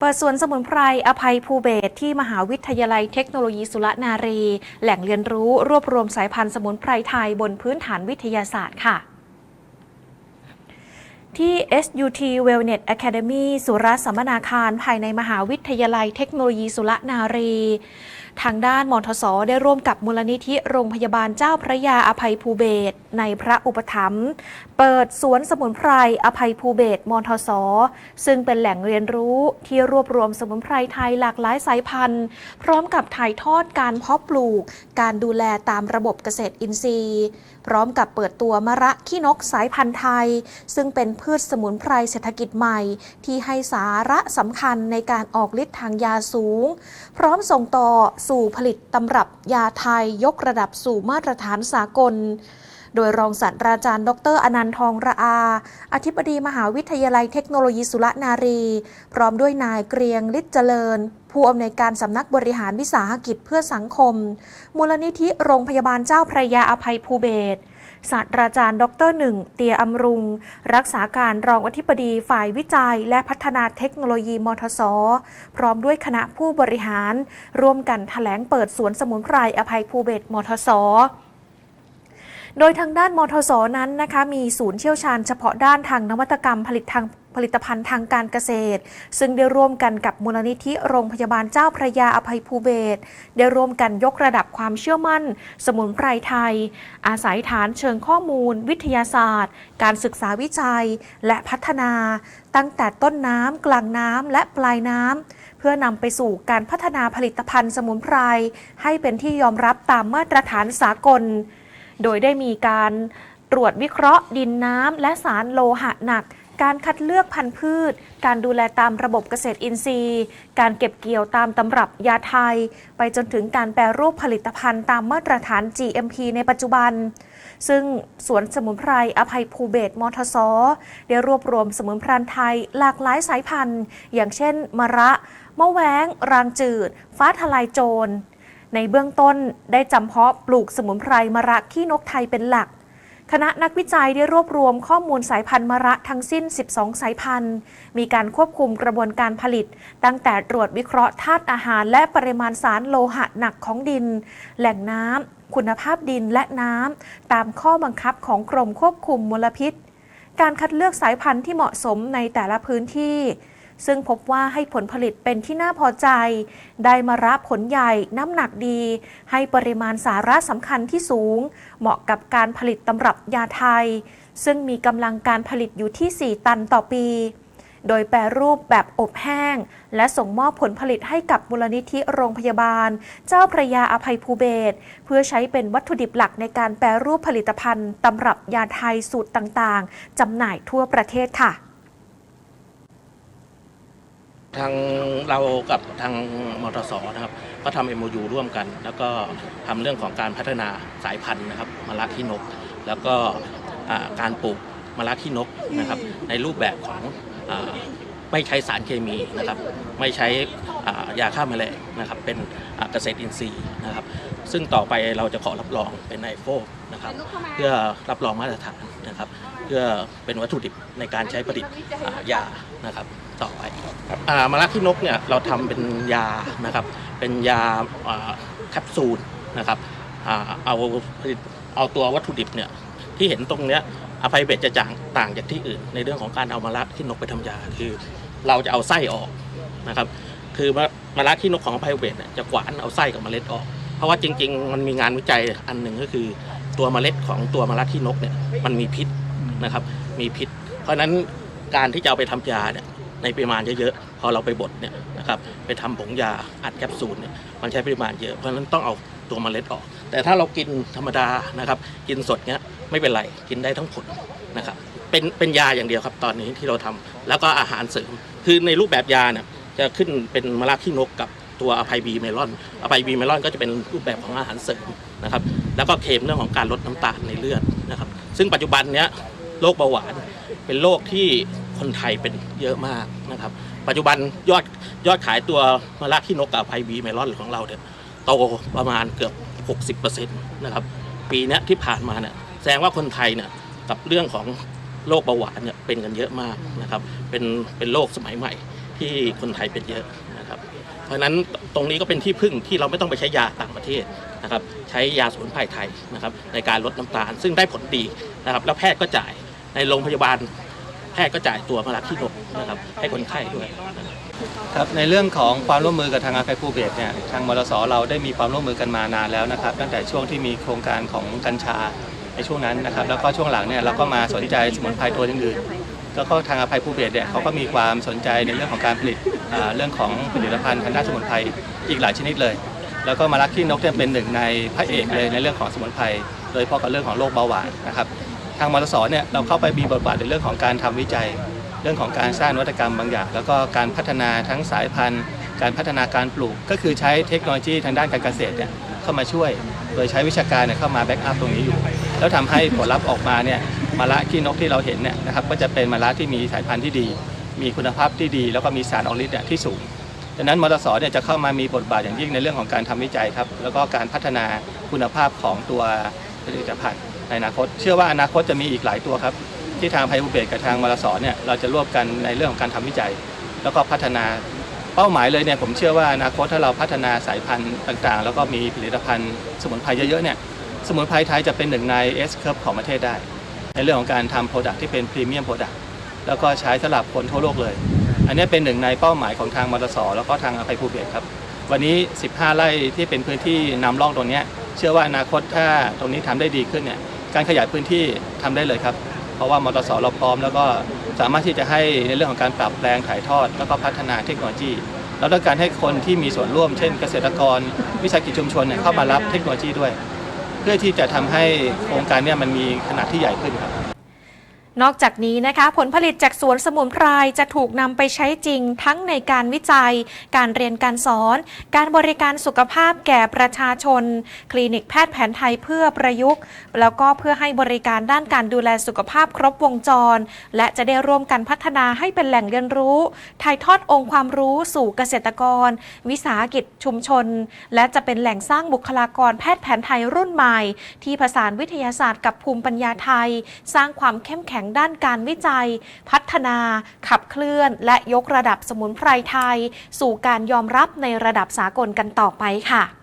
เปิดสวนสมุนไพร อภัยภูเบศที่มหาวิทยาลัยเทคโนโลยีสุรนารี แหล่งเรียนรู้รวบรวมสายพันธุ์สมุนไพรไทยบนพื้นฐานวิทยาศาสตร์ค่ะที่ SUT Wellness Academy สุรสัมมนาคาร ภายในมหาวิทยาลัยเทคโนโลยีสุรนารี ทางด้านมทสได้ร่วมกับมูลนิธิโรงพยาบาลเจ้าพระยาอภัยภูเบศในพระอุปถัมภ์เปิดสวนสมุนไพรอภัยภูเบศมทสซึ่งเป็นแหล่งเรียนรู้ที่รวบรวมสมุนไพรไทยหลากหลายสายพันธุ์ พร้อมกับถ่ายทอดการเพาะปลูก การดูแลตามระบบเกษตรอินทรีย์ พร้อมกับเปิดตัวมะระขี้นกสายพันธุ์ไทย ซึ่งเป็นพืชสมุนไพรเศรษฐกิจใหม่ ที่ให้สาระสำคัญในการออกฤทธิ์ทางยาสูง พร้อมส่งต่อสู่ผลิตตำรับยาไทยยกระดับสู่มาตรฐานสากล โดยรองศาสตราจารย์ ดรอนันทองระอา อธิบดีมหาวิทยาลัยเทคโนโลยีสุรนารี พร้อมด้วยนายเกรียงฤทธิ์เจริญ ผู้อำนวยการสำนักบริหารวิสาหกิจเพื่อสังคม มูลนิธิโรงพยาบาลเจ้าพระยาอภัยภูเบศร ศาสตราจารย์ ดรหนึ่ง เตียอำรุง รักษาการรองอธิบดีฝ่ายวิจัย และพัฒนาเทคโนโลยีมทส พร้อมด้วยคณะผู้บริหาร ร่วมกันถแถลงเปิดสวนสมุนไพรอภัยภูเบศมทสโดยทางด้านมทสนั้นนะคะมีศูนย์เชี่ยวชาญเฉพาะด้านทางนวัตกรรมผลิตทาง ผลิตภัณฑ์ทางการเกษตร ซึ่งได้ร่วมกันกับมูลนิธิโรงพยาบาลเจ้าพระยาอภัยภูเบศได้ร่วมกันยกระดับความเชื่อมั่น สมุนไพรไทย อาศัยฐานเชิงข้อมูล วิทยาศาสตร์ การศึกษาวิจัย และพัฒนา ตั้งแต่ต้นน้ำกลางน้ำและปลายน้ำเพื่อนำไปสู่การพัฒนาผลิตภัณฑ์สมุนไพรให้เป็นที่ยอมรับตามมาตรฐานสากล โดยได้มีการตรวจวิเคราะห์ดินน้ำและสารโลหะหนัก การคัดเลือกพันธุ์พืช การดูแลตามระบบเกษตรอินทรีย์ การเก็บเกี่ยวตามตำรับยาไทย ไปจนถึงการแปรรูปผลิตภัณฑ์ตามมาตรฐาน GMP ในปัจจุบัน ซึ่งสวนสมุนไพรอภัยภูเบศมทสได้รวบรวมสมุนไพรไทยหลากหลายสายพันธุ์ อย่างเช่น มะระมะแว้ง รางจืด ฟ้าทลายโจรในเบื้องต้นได้จำเพาะปลูกสมุนไพรมะระขี้นกไทยเป็นหลัก คณะนักวิจัยได้รวบรวมข้อมูลสายพันธุ์มะระทั้งสิ้น 12 สายพันธุ์ มีการควบคุมกระบวนการผลิต ตั้งแต่ตรวจวิเคราะห์ธาตุอาหาร และปริมาณสารโลหะหนักของดิน แหล่งน้ำ คุณภาพดินและน้ำ ตามข้อบังคับของกรมควบคุมมลพิษ การคัดเลือกสายพันธุ์ที่เหมาะสมในแต่ละพื้นที่ ซึ่งพบว่าให้ผลผลิตเป็นที่น่าพอใจ ได้มารับผลใหญ่น้ำหนักดี ให้ปริมาณสาระสำคัญที่สูง เหมาะกับการผลิตตำรับยาไทย ซึ่งมีกำลังการผลิตอยู่ที่ 4 ตันต่อปี โดยแปรรูปแบบอบแห้ง และส่งมอบผลผลิตให้กับมูลนิธิโรงพยาบาล เจ้าพระยาอภัยภูเบศเพื่อใช้เป็นวัตถุดิบหลักในการแปรรูปผลิตภัณฑ์ตำรับยาไทยสูตรต่างๆจำหน่ายทั่วประเทศค่ะ ทางเรากับทางมทสนะครับ ก็ทำ MOU ร่วมกัน แล้วก็ทำเรื่องของการพัฒนาสายพันธุ์นะครับมะระขี้นก แล้วก็อ่าการปลูกมะระขี้นกนะครับ ในรูปแบบของอาไม่ใช้สารเคมีนะครับ ไม่ใช้อ่ายาฆ่าแมลงนะครับ เป็นอ่าเกษตรอินทรีย์นะครับ ซึ่งต่อไปเราจะขอรับรองเป็นไอโฟนะครับ เพื่อรับรองมาตรฐานนะครับ เพื่อเป็นวัตถุดิบในการใช้ผลิตอ่ายานะครับต่อไปครับอ่ามะระขี้นกเนี่ยเราทำเป็นยานะครับ เป็นยาอ่าแคปซูลนะครับอ่าเอาผลิตเอาตัววัตถุดิบเนี่ยที่เห็นตรงเนี้ยอภัยเบสจะจางต่างจากที่อื่น ในเรื่องของการเอามะระขี้นกไปทำยาคือเราจะเอาไส้ออกนะครับ คือมะมะระขี้นกของอภัยเบสเนี่ยจะกวานเอาไส้กับเมล็ดออก เพราะว่าจริง ๆ มันมีงานวิจัยอันหนึ่งก็คือ ตัวเมล็ดของตัวมะระขี้นกเนี่ยมันมีพิษ นะครับ มีพิษ เพราะฉะนั้นการที่จะเอาไปทำยาเนี่ยในปริมาณเยอะๆพอเราไปบดเนี่ยนะครับไปทำผงยาอัดแคปซูลเนี่ยมันใช้ปริมาณเยอะเพราะฉะนั้นต้องเอาตัวเมล็ดออก แต่ถ้าเรากินธรรมดานะครับกินสดเนี้ยไม่เป็นไรกินได้ทั้งผลนะครับเป็นเป็นยาอย่างเดียวครับตอนนี้ที่เราทำแล้วก็อาหารเสริม คือในรูปแบบยาเนี่ยจะขึ้นเป็นมะระขี้นกกับตัวอภัยบีเมลอนอภัยบีเมลอนก็จะเป็นรูปแบบของอาหารเสริมนะครับแล้วก็เคมเรื่องของการลดน้ำตาลในเลือดนะครับซึ่งปัจจุบันเนี้ย โรคเบาหวาน เป็นโรคที่คนไทยเป็นเยอะมากนะครับ ปัจจุบันยอดยอดขายตัวมะระขี้นกกับไพบีเมลอนของเราเนี่ยโตประมาณเกือบ 60%นะครับ ปีนี้ที่ผ่านมาเนี่ยแสดงว่าคนไทยเนี่ยกับเรื่องของโรคเบาหวานเนี่ยเป็นกันเยอะมากนะครับ เป็นเป็นโรคสมัยใหม่ที่คนไทยเป็นเยอะนะครับ เพราะฉะนั้นตรงนี้ก็เป็นที่พึ่งที่เราไม่ต้องไปใช้ยาต่างประเทศนะครับ ใช้ยาสมุนไพรไทยนะครับในการลดน้ำตาล ซึ่งได้ผลดีนะครับ แล้วแพทย์ก็จ่าย ในโรงพยาบาลแพทย์ก็จ่ายตัวมาลักที่นกนะครับให้คนไข้ด้วยครับในเรื่องของความร่วมมือกับทางอาไฟภูเบศเนี่ยทางมรสเราได้มีความร่วมมือกันมานานแล้วนะครับ ตั้งแต่ช่วงที่มีโครงการของกัญชาในช่วงนั้นนะครับ แล้วก็ช่วงหลังเนี่ยเราก็มาสนใจสมุนไพรตัวอื่นๆแล้วก็ทางอาภัยภูเบศเนี่ยเขาก็มีความสนใจในเรื่องของการผลิตเรื่องของผลิตภัณฑ์ทางด้านสมุนไพรอีกหลายชนิดเลย แล้วก็มาลักขี้นกเนี่ยเป็นหนึ่งในพระเอกเลยในเรื่องของสมุนไพรโดยเฉพาะกับเรื่องของโรคเบาหวานนะครับ ทางมรสเนี่ยเราเข้าไปมีบทบาทในเรื่องของการทำวิจัย เรื่องของการสร้างนวัตกรรมบางอย่าง แล้วก็การพัฒนาทั้งสายพันธุ์ การพัฒนาการปลูก ก็คือใช้เทคโนโลยีทางด้านการเกษตรเนี่ยเข้ามาช่วย โดยใช้วิชาการเนี่ยเข้ามาแบ็กอัพตรงนี้อยู่ แล้วทำให้ผลลัพธ์ออกมาเนี่ยมะละขี้นกที่เราเห็นเนี่ยนะครับก็จะเป็นมะละที่มีสายพันธุ์ที่ดี มีคุณภาพที่ดี แล้วก็มีสารออกฤทธิ์เนี่ยที่สูงดังนั้นมรสเนี่ยจะเข้ามามีบทบาทอย่างยิ่งในเรื่องของการทำวิจัยครับ แล้วก็การพัฒนาคุณภาพของตัว ผลิตภัณฑ์ในอนาคต เชื่อว่าอนาคตจะมีอีกหลายตัวครับ ที่ทางไพบูเบศกับทางมรสอเนี่ยเราจะร่วมกันในเรื่องของการทำวิจัย แล้วก็พัฒนาเป้าหมายเลยเนี่ยผมเชื่อว่าอนาคตถ้าเราพัฒนาสายพันธุ์ต่างๆ แล้วก็มีผลิตภัณฑ์สมุนไพรเยอะๆเนี่ยสมุนไพรไทยจะเป็นหนึ่งใน S curve ของประเทศได้ ในเรื่องของการทำโปรดักที่เป็นพรีเมียมโปรดักแล้วก็ใช้สำหรับคนทั่วโลกเลย อันนี้เป็นหนึ่งในเป้าหมายของทางมรสแล้วก็ทางอภัยภูเบศครับ วันนี้ 15 ไร่ที่เป็นพื้นที่นำร่องตรงเนี้ย เชื่อว่าอนาคตถ้าตรงนี้ทำได้ดีขึ้นเนี่ยการขยายพื้นที่ทำได้เลยครับ เพราะว่ามตสเราพร้อม แล้วก็สามารถที่จะให้ในเรื่องของการปรับแปลงถ่ายทอด แล้วก็พัฒนาเทคโนโลยีเราต้องการให้คนที่มีส่วนร่วม เช่น เกษตรกร วิสาหกิจชุมชนเนี่ยเข้ามารับเทคโนโลยีด้วย เพื่อที่จะทำให้โครงการเนี่ยมันมีขนาดที่ใหญ่ขึ้นครับ นอกจากนี้นะคะผลผลิตจากสวนสมุนไพรจะถูกนำไปใช้จริงทั้งในการวิจัย การเรียนการสอน การบริการสุขภาพแก่ประชาชน คลินิกแพทย์แผนไทยเพื่อประยุกต์ แล้วก็เพื่อให้บริการด้านการดูแลสุขภาพครบวงจร และจะได้ร่วมกันพัฒนาให้เป็นแหล่งเรียนรู้ ถ่ายทอดองค์ความรู้สู่เกษตรกร วิสาหกิจชุมชน และจะเป็นแหล่งสร้างบุคลากรแพทย์แผนไทยรุ่นใหม่ ที่ผสานวิทยาศาสตร์กับภูมิปัญญาไทย สร้างความเข้มแข็งด้านการวิจัย พัฒนา ขับเคลื่อน และยกระดับสมุนไพรไทย สู่การยอมรับในระดับสากลกันต่อไปค่ะ